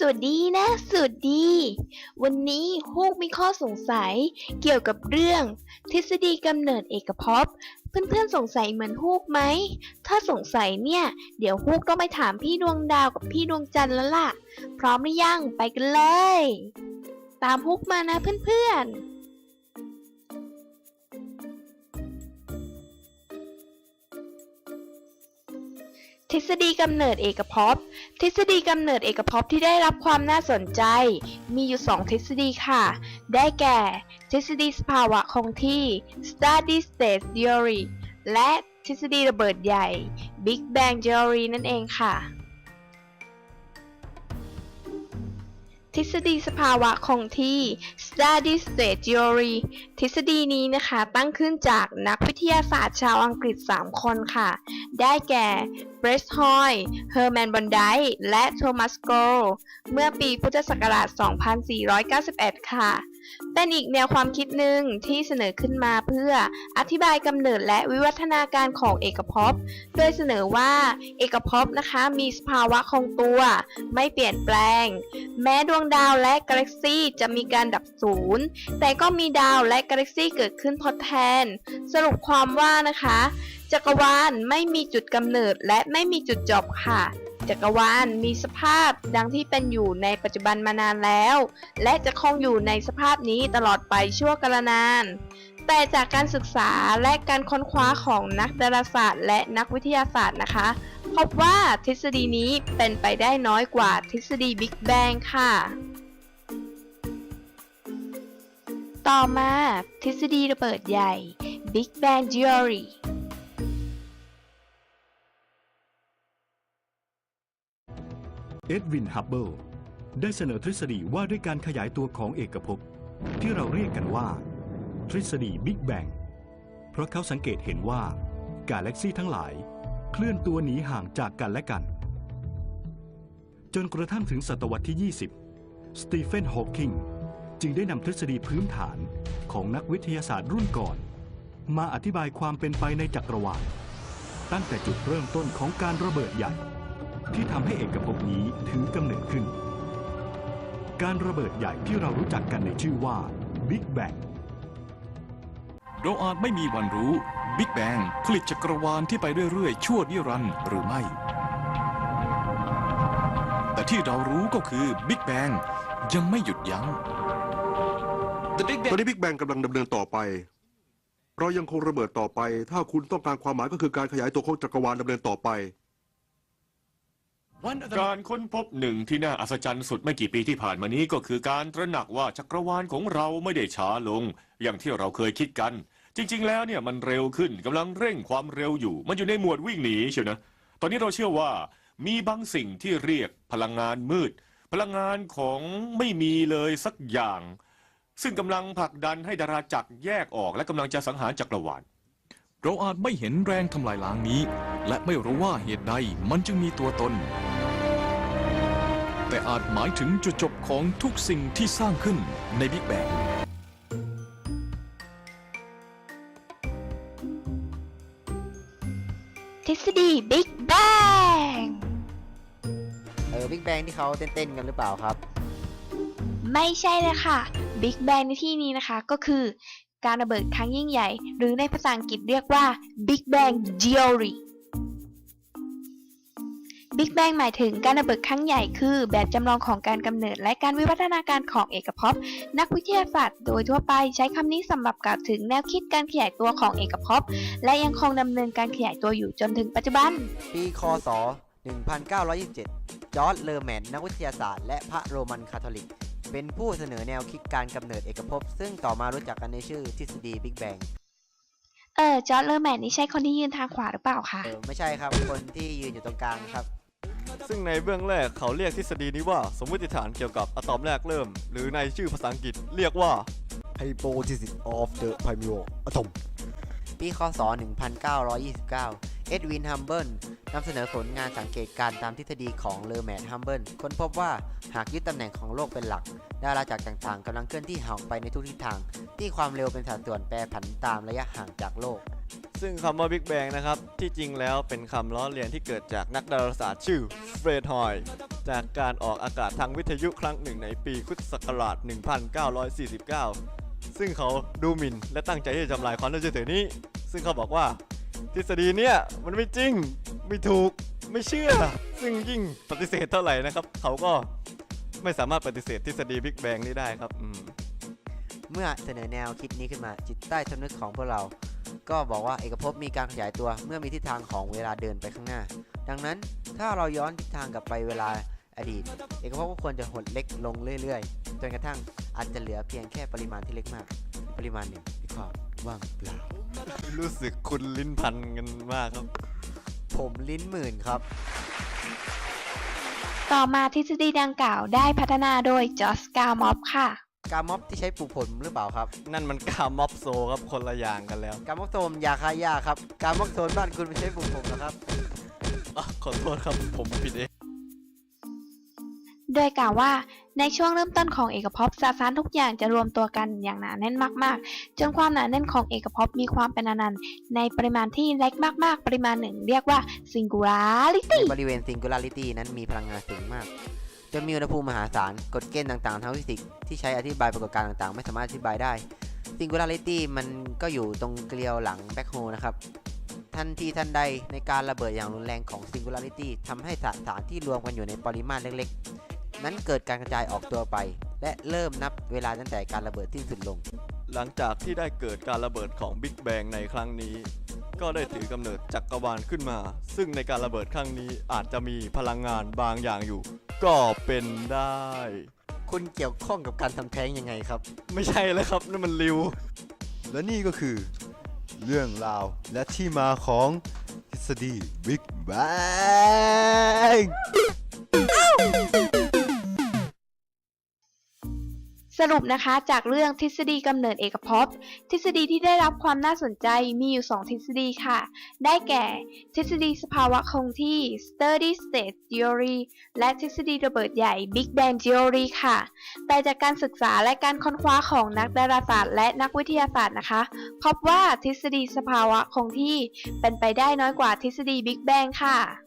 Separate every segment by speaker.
Speaker 1: สวัสดีนะสวัสดี วันนี้ฮูกมีข้อสงสัยเกี่ยวกับเรื่อง ทฤษฎีกำเนิดเอกภพ เพื่อนๆสงสัยเหมือนฮูกไหม ถ้าสงสัยเนี่ย เดี๋ยวฮูกต้องไปถามพี่ดวงดาวกับพี่ดวงจันทร์แล้วล่ะ พร้อมหรือยังไปกันเลย ตามฮูกมานะเพื่อนๆ ทฤษฎีกำเนิดเอกภพ ทฤษฎีกำเนิดเอกภพที่ได้รับความน่าสนใจ มีอยู่ 2 ทฤษฎีค่ะ ได้แก่ ทฤษฎีสภาวะคงที่ Steady State Theory และทฤษฎีระเบิดใหญ่ Big Bang Theory นั่นเองค่ะ ทฤษฎีสภาวะคงที่ Steady State Theory ทฤษฎีนี้นะคะตั้งขึ้นจากนักวิทยาศาสตร์ชาวอังกฤษ 3 คนค่ะ ได้แก่เบรสฮอยเฮอร์แมนบอนไดและโทมัสโกลเมื่อปีพุทธศักราช 2491 ค่ะ เป็นอีกแนวความคิดหนึ่งที่เสนอขึ้นมาเพื่ออธิบายกำเนิดและวิวัฒนาการของเอกภพ โดยเสนอว่าเอกภพนะคะมีสภาวะคงตัว ไม่เปลี่ยนแปลง แม้ดวงดาวและกาแล็กซี่จะมีการดับศูนย์แต่ก็มีดาวและกาแล็กซี่เกิดขึ้นทดแทน สรุปความว่านะคะ จักรวาลไม่มีจุดกำเนิดและไม่มีจุดจบค่ะ จักรวาลมีสภาพดังที่เป็นอยู่ในปัจจุบันมานานแล้ว และจะคงอยู่ในสภาพนี้ตลอดไปชั่วกาลนาน แต่จากการศึกษาและการค้นคว้าของนักดาราศาสตร์ และนักวิทยาศาสตร์นะคะ พบว่าทฤษฎีนี้เป็นไปได้น้อยกว่าทฤษฎีบิ๊กแบงค่ะต่อมาทฤษฎีระเบิดใหญ่ Big Bang Theory
Speaker 2: เอ็ดวิน ฮับเบิลได้เสนอทฤษฎีว่าด้วยการขยายตัวของเอกภพ ที่เราเรียกกันว่า ทฤษฎีบิ๊กแบงเพราะเขาสังเกตเห็นว่ากาแล็กซี่ทั้งหลาย เคลื่อนตัวหนีห่างจากกันและกัน จนกระทั่งถึงศตวรรษที่ 20 สตีเฟน ฮอว์กิงจึงได้นำทฤษฎีพื้นฐานของนักวิทยาศาสตร์รุ่นก่อน มาอธิบายความเป็นไปในจักรวาลตั้งแต่จุดเริ่มต้นของการระเบิดใหญ่ ที่ทำให้เอกภพนี้ถือกำเนิดขึ้น การระเบิดใหญ่ที่เรารู้จักกันในชื่อว่า Big Bang
Speaker 3: เราอาจไม่มีวันรู้บิ๊กแบงผลิตจักรวาลที่ไปเรื่อยๆ ชั่วนิรันดร์หรือไม่ แต่ที่เรารู้ก็คือบิ๊กแบงยังไม่หยุดยัง้ง
Speaker 4: ตอนนี้บิ๊กแบงกำลังดำเนินต่อไป เรายังคงระเบิดต่อไป ถ้าคุณต้องการความหมายก็คือการขยายตัวของจักรวาลดำเนินต่อไป
Speaker 5: การค้นพบหนึ่งที่น่าอัศจรรย์สุดไม่กี่ปีที่ผ่านมานี้ก็คือการตระหนักว่าจักรวาลของเราไม่ได้ช้าลง อย่างที่เราเคยคิดกัน จริง ๆ แล้วเนี่ยมันเร็วขึ้นกำลังเร่งความเร็วอยู่ มันอยู่ในหมวดวิ่งหนีเชียวนะ ตอนนี้เราเชื่อว่ามีบางสิ่งที่เรียกพลังงานมืด พลังงานของไม่มีเลยสักอย่าง ซึ่งกำลังผลักดันให้ดาราจักรแยกออก และกำลังจะสังหารจักรวาล
Speaker 3: เราอาจไม่เห็นแรงทำลายล้างนี้ และไม่รู้ว่าเหตุใดมันจึงมีตัวตน แต่อาจหมายถึงจุดจบของทุกสิ่งที่สร้างขึ้นในบิ๊กแบง
Speaker 1: ทฤษฎี Big Bang
Speaker 6: เออบิ๊กแบงที่เขาเต้นๆกันหรือเปล่าครับ
Speaker 1: ไม่ใช่เลยค่ะ Big Bang ในที่นี้นะคะก็คือ การระเบิดครั้งยิ่งใหญ่ หรือในภาษาอังกฤษเรียกว่า Big Bang Theory Big Bang หมายถึงการระเบิดครั้งใหญ่คือแบบจำลองของการกำเนิดและการวิวัฒนาการของเอกภพ นักวิทยาศาสตร์โดยทั่วไปใช้คำนี้สำหรับกล่าวถึงแนวคิดการขยายตัวของเอกภพ และยังคงดำเนินการขยายตัวอยู่จนถึงปัจจุบัน
Speaker 6: ปีคศ 1927 จอร์จ เลอร์แมน นักวิทยาศาสตร์และพระโรมันคาทอลิก เป็นผู้เสนอแนวคิดการกำเนิดเอกภพ ซึ่งต่อมารู้จักกันในชื่อทฤษฎีบิ๊กแบง
Speaker 1: เออจอร์จเลอร์แมนนี่ใช่คนที่ยืนทางขวาหรือเปล่าคะ
Speaker 6: เออไม่ใช่ครับ คนที่ยืนอยู่ตรงกลางครับ
Speaker 7: ซึ่งในเบื้องแรกเขาเรียกทฤษฎีนี้ว่าสมมติฐานเกี่ยวกับอะตอมแรกเริ่ม หรือในชื่อภาษาอังกฤษเรียกว่า Hypothesis of the Primordial Atom
Speaker 6: ปีคศ 1929 เอ็ดวิน ฮัมเบิลนำเสนอผลงานสังเกตการณ์ตามทฤษฎีของเลอแมนฮัมเบิลค้นพบว่าหากยึดตำแหน่งของโลกเป็นหลัก ดาราจักรต่างๆกำลังเคลื่อนที่ห่างไปในทุกทิศทาง ที่ความเร็วเป็นสัดส่วนแปรผันตามระยะห่างจากโลก
Speaker 7: ซึ่งคำว่า Big Bang นะครับ ที่จริงแล้วเป็นคำล้อเลียนที่เกิดจากนักดาราศาสตร์ชื่อเฟรดฮอยจากการออกอากาศทางวิทยุครั้งหนึ่งในปีคริสตศักราช 1949 ซึ่งเขาดูหมิ่นและตั้งใจที่จะทำลายความน่าเชื่อถือนี้ ซึ่งเขาบอกว่า ทฤษฎีเนี่ยมันไม่จริง ไม่ถูก ไม่เชื่อ ซึ่งยิ่งปฏิเสธเท่าไหร่นะครับ เขาก็ไม่สามารถปฏิเสธทฤษฎีบิ๊กแบงนี้ได้ครับม
Speaker 6: เมื่อเสนอแนวคิดนี้ขึ้นมาจิตใต้สำนึกของพวกเรา ก็บอกว่าเอกภพมีการขยายตัวเมื่อมีทิศทางของเวลาเดินไปข้างหน้า ดังนั้นถ้าเราย้อนทิศทางกลับไปเวลาอดีต เอกภพก็ควรจะหดเล็กลงเรื่อยๆ จนกระทั่งอาจจะเหลือเพียงแค่ปริมาณที่เล็กมาก ปริมาณหนึ่งที่ความว่างเปล่า
Speaker 7: รู้สึกคุณลิ้นพันกันมากครับ
Speaker 6: ผมลิ้นหมื่นครับ
Speaker 1: ต่อมาทฤษฎีดังกล่าวได้พัฒนาโดยจอสกาม็อบค่ะ
Speaker 6: การม็อบที่ใช้ปลูกผมหรือเปล่าครับ
Speaker 7: นั่นมันกาม็อบโซครับคนละอย่างกันแล้ว
Speaker 6: การม็อบโซมยาฆ่าหญ้าครับการม็อบโซนบ้านคุณไม่ใช่ปลูกผมนะครับ
Speaker 7: อะขอโทษครับผมผิดเอง
Speaker 1: โดยกล่าวว่าในช่วงเริ่มต้นของเอกภพสสารทุกอย่างจะรวมตัวกันอย่างหนาแน่นมากๆ จนความหนาแน่นของเอกภพมีความเป็นอนันต์ ในปริมาณที่เล็กมากๆ ปริมาณหนึ่งเรียกว่า singularity
Speaker 6: ในบริเวณ singularity นั้นมีพลังงานสูงมากจ นมีอุณหภูมิมหาศาล กฎเกณฑ์ต่างๆทางฟิสิกส์ที่ใช้อธิบายปรากฏการณ์ต่างๆ ไม่สามารถอธิบายได้ singularity มันก็อยู่ตรงเกลียวหลัง black hole นะครับ ทันทีทันใดในการระเบิดอย่างรุนแรงของ singularity ทำให้สสารที่รวมกันอยู่ในปริมาตรเล็กๆ นั้นเกิดการกระจายออกตัวไป และเริ่มนับเวลาตั้งแต่การระเบิดที่สุดลง
Speaker 7: หลังจากที่ได้เกิดการระเบิดของบิ๊กแบงในครั้งนี้ ก็ได้ถือกำเนิดจักรวาลขึ้นมา ซึ่งในการระเบิดครั้งนี้อาจจะมีพลังงานบางอย่างอยู่ ก็เป็นได้
Speaker 6: คุณเกี่ยวข้องกับการทำแท้งยังไงครับ
Speaker 7: ไม่ใช่แล้วครับนั่นมันริว
Speaker 8: และนี่ก็คือ เรื่องราวและที่มาของทฤษฎี Big Bang
Speaker 1: สรุปนะคะจากเรื่องทฤษฎีกำเนิดเอกภพ ทฤษฎีที่ได้รับความน่าสนใจมีอยู่ 2 ทฤษฎีค่ะ ได้แก่ ทฤษฎีสภาวะคงที่ steady state theory และทฤษฎีระเบิดใหญ่ Big Bang theory ค่ะ แต่จากการศึกษาและการค้นคว้าของนักดาราศาสตร์ และนักวิทยาศาสตร์นะคะ พบว่าทฤษฎีสภาวะคงที่เป็นไปได้น้อยกว่าทฤษฎี Big Bang ค่ะ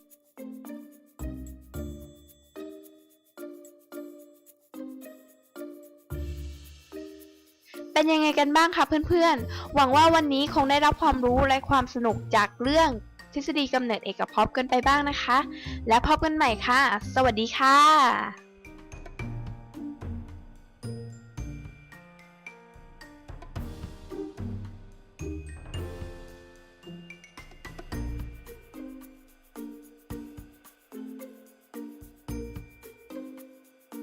Speaker 1: เป็นยังไงกันบ้างคะเพื่อนๆ หวังว่าวันนี้คงได้รับความรู้และความสนุกจากเรื่องทฤษฎีกำเนิดเอกภพกันไปบ้างนะคะ และพบกันใหม่ค่ะ สวัสดีค่ะ